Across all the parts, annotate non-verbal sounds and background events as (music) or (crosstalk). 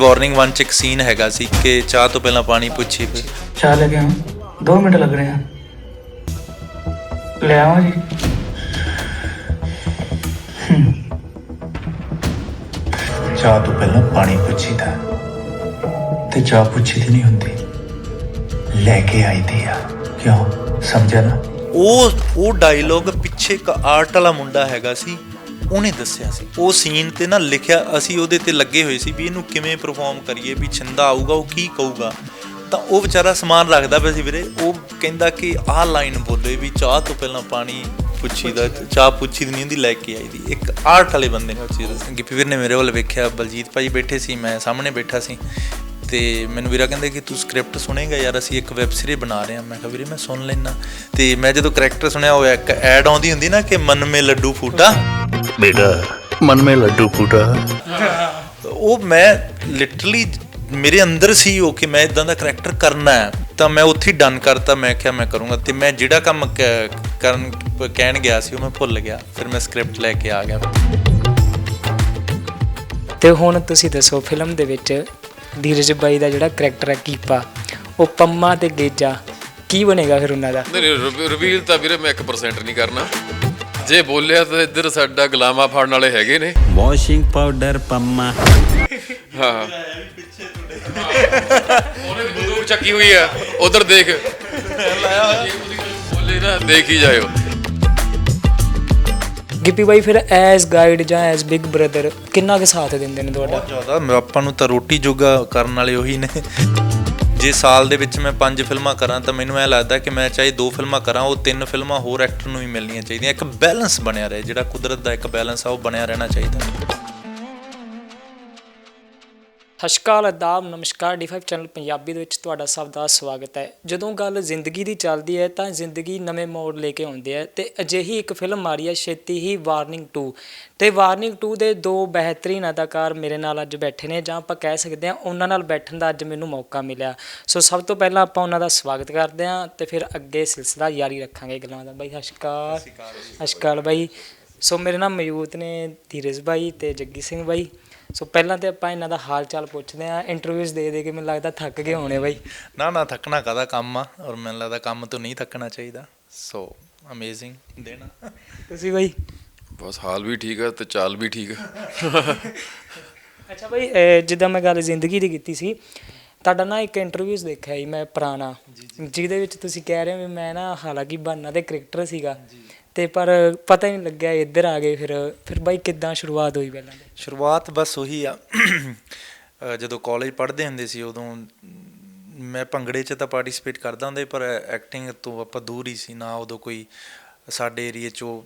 Warning 1 ਚ ਇੱਕ scene ਹੈਗਾ ਸੀ ਕਿ ਚਾਹ ਤੋਂ ਪਹਿਲਾਂ ਪਾਣੀ ਪੁੱਛੀ ਫਿਰ ਚਾਹ ਲੈ ਕੇ ਆਉਂ। 2 ਮਿੰਟ ਲੱਗ ਰਹੇ ਆ ਲੈ ਆਵਾਂ ਜੀ। ਚਾਹ ਤੋਂ ਪਹਿਲਾਂ ਪਾਣੀ ਪੁੱਛੀਦਾ। ਤੇ ਚਾਹ ਪੁੱਛੀ ਦੀ ਨਹੀਂ ਹੁੰਦੀ। ਲੈ ਕੇ ਆਈਦੀ ਆ। ਕਿਉਂ? ਸਮਝਿਆ ਨਾ? ਉਹ ਉਹ ਡਾਇਲੋਗ ਪਿੱਛੇ ਇੱਕ ਆਰਟ ਵਾਲਾ ਮੁੰਡਾ ਹੈਗਾ ਸੀ। ਉਹਨੇ ਦੱਸਿਆ ਸੀ। ਉਹ ਸੀਨ ਤੇ ਨਾ ਲਿਖਿਆ, ਅਸੀਂ ਉਹਦੇ ਤੇ ਲੱਗੇ ਹੋਏ ਸੀ ਵੀ ਇਹਨੂੰ ਕਿਵੇਂ ਪਰਫਾਰਮ ਕਰੀਏ, ਵੀ ਛਿੰਦਾ ਆਊਗਾ, ਉਹ ਕੀ ਕਹੂਗਾ। ਤਾਂ ਉਹ ਵਿਚਾਰਾ ਸਮਾਨ ਰੱਖਦਾ ਪਿਆ ਸੀ ਵੀਰੇ। ਉਹ ਕਹਿੰਦਾ ਕਿ ਆਹ ਲਾਈਨ ਬੋਲੇ ਵੀ ਚਾਹ ਤੋਂ ਪਹਿਲਾਂ ਪਾਣੀ ਪੁੱਛੀ ਦਾ, ਚਾਹ ਪੁੱਛੀ ਦੀ ਨਹੀਂ ਹੁੰਦੀ, ਲੈ ਕੇ ਆਈ ਦੀ। ਇੱਕ ਆਰਟ ਵਾਲੇ ਬੰਦੇ ਨੇ ਉਹ ਚੀਜ਼ ਦੱਸੀ। ਗਿੱਪੀ ਵੀਰ ਨੇ ਮੇਰੇ ਵੱਲ ਵੇਖਿਆ, ਬਲਜੀਤ ਭਾਈ ਬੈਠੇ ਸੀ, ਮੈਂ ਸਾਹਮਣੇ ਬੈਠਾ ਸੀ। ਤੇ ਮੈਨੂੰ ਵੀਰਾ ਕਹਿੰਦੇ ਕਿ ਤੂੰ ਸਕ੍ਰਿਪਟ ਸੁਣੇਗਾ ਯਾਰ ਅਸੀਂ ਇੱਕ ਵੈਬ ਸੀਰੀਜ਼ ਬਣਾ ਰਹੇ ਹਾਂ। ਮੈਂ ਕਿਹਾ ਵੀਰੇ ਮੈਂ ਸੁਣ ਲੈਣਾ ਤੇ ਮੈਂ ਜਦੋਂ ਕੈਰੈਕਟਰ ਸੁਣਿਆ ਉਹ ਇੱਕ ਐਡ ਆਉਂਦੀ ਹੁੰਦੀ ਨਾ ਕਿ ਮਨ ਮੇ ਲੱਡੂ ਫੂਟਾ। ਬੇਟਾ ਮਨ ਮੇ ਲੱਡੂ ਫੂਟਾ। ਉਹ ਮੈਂ ਲਿਟਰਲੀ ਮੇਰੇ ਅੰਦਰ ਸੀ ਉਹ ਕਿ ਮੈਂ ਇਦਾਂ ਦਾ ਕੈਰੈਕਟਰ ਕਰਨਾ ਹੈ। ਤਾਂ ਮੈਂ ਉੱਥੇ ਡਨ ਕਰਤਾ। ਮੈਂ ਕਿਹਾ ਮੈਂ ਕਰੂੰਗਾ। ਤੇ ਮੈਂ ਜਿਹੜਾ ਕੰਮ ਕਰਨ ਕਹਿਣ ਗਿਆ ਸੀ ਉਹ ਮੈਂ ਭੁੱਲ ਗਿਆ। ਫਿਰ ਮੈਂ ਸਕ੍ਰਿਪਟ ਲੈ ਕੇ ਆ ਗਿਆ। ਤੇ ਹੁਣ ਤੁਸੀਂ ਦੱਸੋ ਫਿਲਮ ਦੇ ਵਿੱਚ ਧੀਰਜ ਬਾਈ ਦਾ ਜਿਹੜਾ ਕਰੈਕਟਰ ਹੈ ਕੀਪਾ ਉਹ ਪੰਮਾ ਤੇ ਗੇਜਾ ਕੀ ਬਣੇਗਾ ਫਿਰ ਉਹਨਾਂ ਦਾ ਨਹੀਂ ਰਿਵੀਲ ਤਾਂ ਵੀਰੇ ਮੈਂ 1% ਨਹੀਂ ਕਰਨਾ ਜੇ ਬੋਲਿਆ ਤਾਂ ਇੱਧਰ ਸਾਡਾ ਗੁਲਾਮਾ ਫੜਨ ਵਾਲੇ ਹੈਗੇ ਨੇ ਵਾਸ਼ਿੰਗ ਪਾਊਡਰ ਪੰਮਾ ਹਾਂ ਉਹਨੇ ਬੰਦੂਕ ਚੱਕੀ ਹੋਈ ਆ ਉਧਰ ਦੇਖ ਬੋਲੇ ਨਾ ਦੇਖ ਹੀ ਜਾਇਓ ਗਿੱਪੀ ਬਾਈ, ਫਿਰ ਐਜ਼ ਗਾਈਡ ਜਾਂ ਐਜ਼ ਬਿਗ ਬ੍ਰਦਰ ਕਿੰਨਾ ਕੁ ਸਾਥ ਦਿੰਦੇ ਨੇ ਤੁਹਾਡਾ? ਜ਼ਿਆਦਾ। ਆਪਾਂ ਨੂੰ ਤਾਂ ਰੋਟੀ ਜੋਗਾ ਕਰਨ ਵਾਲੇ ਉਹੀ ਨੇ। ਜੇ ਸਾਲ ਦੇ ਵਿੱਚ ਮੈਂ ਪੰਜ ਫਿਲਮਾਂ ਕਰਾਂ, ਤਾਂ ਮੈਨੂੰ ਐ ਲੱਗਦਾ ਕਿ ਮੈਂ ਚਾਹੇ ਦੋ ਫਿਲਮਾਂ ਕਰਾਂ, ਉਹ ਤਿੰਨ ਫਿਲਮਾਂ ਹੋਰ ਐਕਟਰ ਨੂੰ ਹੀ ਮਿਲਣੀਆਂ ਚਾਹੀਦੀਆਂ। ਇੱਕ ਬੈਲੈਂਸ ਬਣਿਆ ਰਹੇ, ਜਿਹੜਾ ਕੁਦਰਤ ਦਾ ਇੱਕ ਬੈਲੈਂਸ ਆ, ਉਹ ਬਣਿਆ ਰਹਿਣਾ ਚਾਹੀਦਾ। ਸਤਿ ਸ਼੍ਰੀ ਅਕਾਲ ਆਦਾਬ ਨਮਸਕਾਰ D5 ਚੈਨਲ ਪੰਜਾਬੀ ਦੇ ਵਿੱਚ ਤੁਹਾਡਾ ਸਭ ਦਾ ਸਵਾਗਤ ਹੈ। ਜਦੋਂ ਗੱਲ ਜ਼ਿੰਦਗੀ ਦੀ ਚੱਲਦੀ ਹੈ ਤਾਂ ਜ਼ਿੰਦਗੀ ਨਵੇਂ ਮੋੜ ਲੈ ਕੇ ਆਉਂਦੀ ਹੈ ਤੇ ਅਜਿਹੀ ਇੱਕ ਫਿਲਮ ਆ ਰਹੀ ਹੈ ਛੇਤੀ ਹੀ ਵਾਰਨਿੰਗ 2 ਤੇ ਵਾਰਨਿੰਗ 2 ਦੇ ਦੋ ਬਿਹਤਰੀਨ ਅਦਾਕਾਰ ਮੇਰੇ ਨਾਲ ਅੱਜ ਬੈਠੇ ਨੇ ਜਾਂ ਆਪਾਂ ਕਹਿ ਸਕਦੇ ਹਾਂ ਉਹਨਾਂ ਨਾਲ ਬੈਠਣ ਦਾ ਅੱਜ ਮੈਨੂੰ ਮੌਕਾ ਮਿਲਿਆ। ਸੋ ਸਭ ਤੋਂ ਪਹਿਲਾਂ ਆਪਾਂ ਉਹਨਾਂ ਦਾ ਸਵਾਗਤ ਕਰਦੇ ਹਾਂ ਤੇ ਫਿਰ ਅੱਗੇ ਸਿਲਸਿਲਾ ਜਾਰੀ ਰੱਖਾਂਗੇ ਗੱਲਾਂ ਦਾ। ਬਾਈ ਸਤਿ ਸ਼੍ਰੀ ਅਕਾਲ। ਸਤਿ ਸ਼੍ਰੀ ਅਕਾਲ ਬਾਈ। ਸੋ ਮੇਰੇ ਨਾਲ ਮੌਜੂਦ ਨੇ ਧੀਰਜ ਬਾਈ ਤੇ ਜੱਗੀ ਸਿੰਘ ਬਾਈ। ਸੋ ਪਹਿਲਾਂ ਤੇ ਆਪਾਂ ਇਹਨਾਂ ਦਾ ਹਾਲ ਚਾਲ ਪੁੱਛਦੇ ਆਂ ਇੰਟਰਵਿਊਜ਼ ਦੇ ਦੇ ਕੇ ਮੈਨੂੰ ਲੱਗਦਾ ਥੱਕ ਗਏ ਹੋਣੇ ਬਾਈ। ਨਾ ਨਾ ਥੱਕਣਾ ਕਾਦਾ ਕੰਮ ਆ? ਔਰ ਮੈਨੂੰ ਲੱਗਦਾ ਕੰਮ ਤੋਂ ਨਹੀਂ ਥੱਕਣਾ ਚਾਹੀਦਾ। ਸੋ ਅਮੇਜ਼ਿੰਗ ਦੇਣਾ। ਤੁਸੀਂ ਬਾਈ? ਬਸ ਹਾਲ ਵੀ ਠੀਕ ਆ ਤੇ ਚਾਲ ਵੀ ਠੀਕ ਆ। ਅੱਛਾ ਬਾਈ ਜਿੱਦਾਂ ਮੈਂ ਗੱਲ ਜ਼ਿੰਦਗੀ ਦੀ ਕੀਤੀ ਸੀ ਤੁਹਾਡਾ ਨਾ ਇੱਕ ਇੰਟਰਵਿਊਜ਼ ਦੇਖਿਆ ਸੀ ਮੈਂ ਪੁਰਾਣਾ ਜਿਹਦੇ ਵਿੱਚ ਤੁਸੀਂ ਕਹਿ ਰਹੇ ਹੋ ਵੀ ਮੈਂ ਨਾ ਹਾਲਾਂਕਿ ਬਾਨਾ ਦੇ ਕ੍ਰਿਕਟਰ ਸੀਗਾ। ਤੇ ਪਰ ਪਤਾ ਹੀ ਨਹੀਂ ਲੱਗਿਆ ਇੱਧਰ ਆ ਗਏ ਫਿਰ ਫਿਰ ਬਾਈ ਕਿੱਦਾਂ ਸ਼ੁਰੂਆਤ ਹੋਈ ਪਹਿਲਾਂ ਸ਼ੁਰੂਆਤ ਬਸ ਉਹੀ ਆ। ਜਦੋਂ ਕਾਲਜ ਪੜ੍ਹਦੇ ਹੁੰਦੇ ਸੀ ਉਦੋਂ ਮੈਂ ਭੰਗੜੇ 'ਚ ਤਾਂ ਪਾਰਟਿਸਿਪੇਟ ਕਰਦਾ ਹੁੰਦਾ ਪਰ ਐਕਟਿੰਗ ਤੋਂ ਆਪਾਂ ਦੂਰ ਹੀ ਸੀ। ਨਾ ਉਦੋਂ ਕੋਈ ਸਾਡੇ ਏਰੀਆ 'ਚੋਂ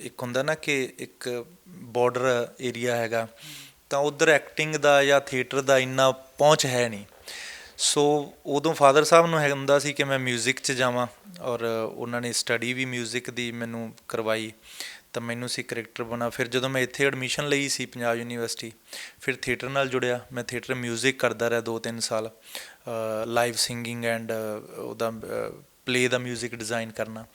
ਇੱਕ ਹੁੰਦਾ ਨਾ ਕਿ ਇੱਕ ਬਾਰਡਰ ਏਰੀਆ ਹੈਗਾ, ਤਾਂ ਉਧਰ ਐਕਟਿੰਗ ਦਾ ਜਾਂ ਥੀਏਟਰ ਦਾ ਇੰਨਾ ਪਹੁੰਚ ਹੈ ਨਹੀਂ। ਸੋ ਉਦੋਂ ਫਾਦਰ ਸਾਹਿਬ ਨੂੰ ਹੈ ਹੁੰਦਾ ਸੀ ਕਿ ਮੈਂ 뮤직 'ਚ ਜਾਵਾਂ ਔਰ ਉਹਨਾਂ ਨੇ ਸਟੱਡੀ ਵੀ 뮤직 ਦੀ ਮੈਨੂੰ ਕਰਵਾਈ ਤਾਂ ਮੈਨੂੰ ਸੀ ਕਰੈਕਟਰ ਬਣਾ ਫਿਰ ਜਦੋਂ ਮੈਂ ਇੱਥੇ ਐਡਮਿਸ਼ਨ ਲਈ ਸੀ ਪੰਜਾਬ ਯੂਨੀਵਰਸਿਟੀ ਫਿਰ ਥੀਏਟਰ ਨਾਲ ਜੁੜਿਆ ਮੈਂ ਥੀਏਟਰ 뮤직 ਕਰਦਾ ਰਿਹਾ 2-3 ਸਾਲ ਲਾਈਵ ਸਿੰਗਿੰਗ ਐਂਡ ਉਹਦਾ ਪਲੇ ਦਾ 뮤직 ਡਿਜ਼ਾਈਨ ਕਰਨਾ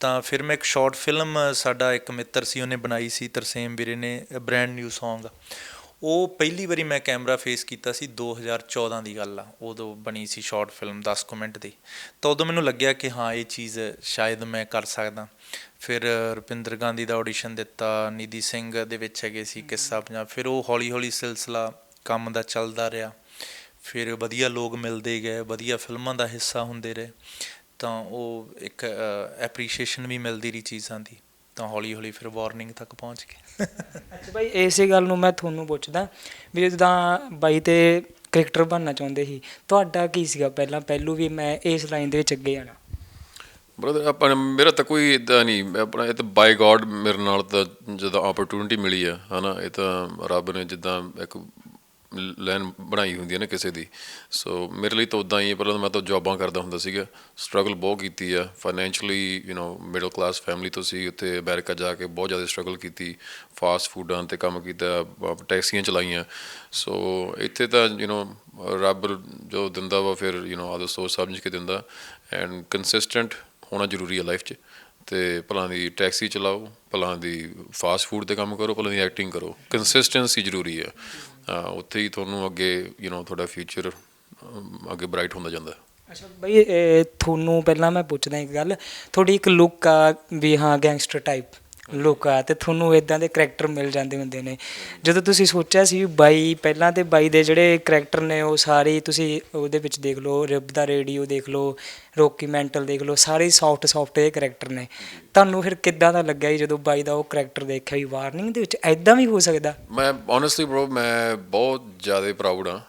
ਤਾਂ ਫਿਰ ਮੈਂ ਇੱਕ ਸ਼ਾਰਟ ਫਿਲਮ ਸਾਡਾ ਇੱਕ ਮਿੱਤਰ ਸੀ ਉਹਨੇ ਬਣਾਈ ਸੀ ਤਰਸੇਮ ਵੀਰੇ ਨੇ ਬ੍ਰੈਂਡ ਨਿਊ Song ਉਹ ਪਹਿਲੀ ਵਾਰੀ ਮੈਂ ਕੈਮਰਾ ਫੇਸ ਕੀਤਾ ਸੀ 2014 ਦੀ ਗੱਲ ਆ। ਉਦੋਂ ਬਣੀ ਸੀ ਸ਼ਾਰਟ ਫਿਲਮ 10 ਕੁ ਮਿੰਟ ਦੀ। ਤਾਂ ਉਦੋਂ ਮੈਨੂੰ ਲੱਗਿਆ ਕਿ ਹਾਂ ਇਹ ਚੀਜ਼ ਸ਼ਾਇਦ ਮੈਂ ਕਰ ਸਕਦਾ। ਫਿਰ ਰੁਪਿੰਦਰ ਗਾਂਧੀ ਦਾ ਆਡੀਸ਼ਨ ਦਿੱਤਾ ਨਿਧੀ ਸਿੰਘ ਦੇ ਵਿੱਚ ਹੈਗੇ ਸੀ ਕਿੱਸਾ ਪੰਜਾਬ। ਫਿਰ ਉਹ ਹੌਲੀ ਹੌਲੀ ਸਿਲਸਿਲਾ ਕੰਮ ਦਾ ਚੱਲਦਾ ਰਿਹਾ। ਫਿਰ ਵਧੀਆ ਲੋਕ ਮਿਲਦੇ ਗਏ ਵਧੀਆ ਫਿਲਮਾਂ ਦਾ ਹਿੱਸਾ ਹੁੰਦੇ ਰਹੇ। ਤਾਂ ਉਹ ਇੱਕ ਐਪਰੀਸ਼ੀਏਸ਼ਨ ਵੀ ਮਿਲਦੀ ਰਹੀ ਚੀਜ਼ਾਂ ਦੀ। ਤਾਂ ਹੌਲੀ ਹੌਲੀ ਫਿਰ ਵਾਰਨਿੰਗ ਤੱਕ ਪਹੁੰਚ ਗਏ ਅੱਛਾ ਬਾਈ ਇਸੇ ਗੱਲ ਨੂੰ ਮੈਂ ਤੁਹਾਨੂੰ ਪੁੱਛਦਾ ਵੀ ਜਿੱਦਾਂ ਬਾਈ ਤੇ ਕ੍ਰਿਕਟਰ ਬਣਨਾ ਚਾਹੁੰਦੇ ਸੀ ਤੁਹਾਡਾ ਕੀ ਸੀਗਾ ਪਹਿਲਾਂ? ਪਹਿਲੂ ਵੀ ਮੈਂ ਇਸ ਲਾਈਨ ਦੇ ਵਿੱਚ ਅੱਗੇ ਜਾਣਾ ਬ੍ਰਦਰ ਆਪਾਂ ਨੇ- ਮੇਰਾ ਤਾਂ ਕੋਈ ਇਦਾਂ ਨਹੀਂ ਮੈਂ ਆਪਣਾ ਇਹ ਤਾਂ ਬਾਈ ਗੋਡ ਮੇਰੇ ਨਾਲ ਤਾਂ ਜਦੋਂ ਓਪਰਚੁਨਿਟੀ ਮਿਲੀ ਆ ਹਨਾ ਇਹ ਤਾਂ ਰੱਬ ਨੇ ਜਿੱਦਾਂ ਇੱਕ ਲਾਈਨ ਬਣਾਈ ਹੁੰਦੀ ਹੈ ਨਾ ਕਿਸੇ ਦੀ ਸੋ ਮੇਰੇ ਲਈ ਤਾਂ ਉਦਾਂ ਹੀ ਹੈ ਪਹਿਲਾਂ ਤਾਂ ਮੈਂ ਤਾਂ ਜੌਬਾਂ ਕਰਦਾ ਹੁੰਦਾ ਸੀਗਾ ਸਟਰਗਲ ਬਹੁਤ ਕੀਤੀ ਆ financially you know middle class family ਤੋਂ ਸੀ ਉੱਥੇ ਅਮਰੀਕਾ ਜਾ ਕੇ ਬਹੁਤ ਜ਼ਿਆਦਾ ਸਟਰਗਲ ਕੀਤੀ ਫਾਸਟ ਫੂਡਾਂ ਤੇ ਕੰਮ ਕੀਤਾ ਬ- ਟੈਕਸੀਆਂ ਚਲਾਈਆਂ ਸੋ ਇੱਥੇ ਤਾਂ ਯੂ نو ਰੱਬ ਜੋ ਦਿੰਦਾ ਵਾ ਫਿਰ ਯੂ نو ਆਦਰ ਸੋਚ ਸਮਝ ਕੇ ਦਿੰਦਾ ਐਂਡ ਕੰਸਿਸਟੈਂਟ ਹੋਣਾ ਜ਼ਰੂਰੀ ਹੈ ਲਾਈਫ 'ਚ ਤੇ ਭਲਾਂ ਦੀ ਟੈਕਸੀ ਚਲਾਓ ਭਲਾਂ ਦੀ ਫਾਸਟ ਫੂਡ ਤੇ ਕੰਮ ਕਰੋ ਭਲਾਂ ਦੀ ਐਕਟਿੰਗ ਕਰੋ ਕੰਸਿਸਟੈਂਸੀ ਜ਼ਰੂਰੀ ਹੈ ਉੱਥੇ ਹੀ ਤੁਹਾਨੂੰ ਅੱਗੇ ਯੂ نو ਤੁਹਾਡਾ ਫਿਊਚਰ ਅੱਗੇ ਬ੍ਰਾਈਟ ਹੁੰਦਾ ਜਾਂਦਾ ਅੱਛਾ, ਬਈ ਤੁਹਾਨੂੰ ਪਹਿਲਾਂ ਮੈਂ ਪੁੱਛਦਾ ਇੱਕ ਗੱਲ। ਤੁਹਾਡੀ ਇੱਕ ਲੁੱਕ ਆ ਵੀ ਹਾਂ ਗੈਂਗਸਟਰ ਟਾਈਪ ਲੁੱਕ ਆ, ਤੇ ਤੁਹਾਨੂੰ ਇਦਾਂ ਦੇ ਕਰੈਕਟਰ ਮਿਲ ਜਾਂਦੇ ਹੁੰਦੇ ਨੇ। ਜਦੋਂ ਤੁਸੀਂ ਸੋਚਿਆ ਸੀ ਵੀ ਬਾਈ, ਪਹਿਲਾਂ ਤੇ ਬਾਈ ਦੇ ਜਿਹੜੇ ਕਰੈਕਟਰ ਨੇ, ਉਹ ਸਾਰੇ ਤੁਸੀਂ ਉਹਦੇ ਵਿੱਚ ਦੇਖ ਲਓ ਰਿਬ ਦਾ ਰੇਡੀਓ ਦੇਖ ਲਓ ਰੋਕੀ ਮੈਂਟਲ ਦੇਖ ਲਓ, ਸਾਰੇ ਸੌਫਟ ਸੌਫਟ ਇਹ ਕਰੈਕਟਰ ਨੇ। ਤੁਹਾਨੂੰ ਫਿਰ ਕਿੱਦਾਂ ਦਾ ਲੱਗਿਆ ਜੀ ਜਦੋਂ ਬਾਈ ਦਾ ਉਹ ਕਰੈਕਟਰ ਦੇਖਿਆ ਵੀ ਵਾਰਨਿੰਗ ਦੇ ਵਿੱਚ ਐਦਾਂ ਵੀ ਹੋ ਸਕਦਾ? ਮੈਂ ਓਨੈਸਟਲੀ ਬ్రో ਮੈਂ ਬਹੁਤ ਜ਼ਿਆਦਾ ਪ੍ਰਾਊਡ ਹਾਂ।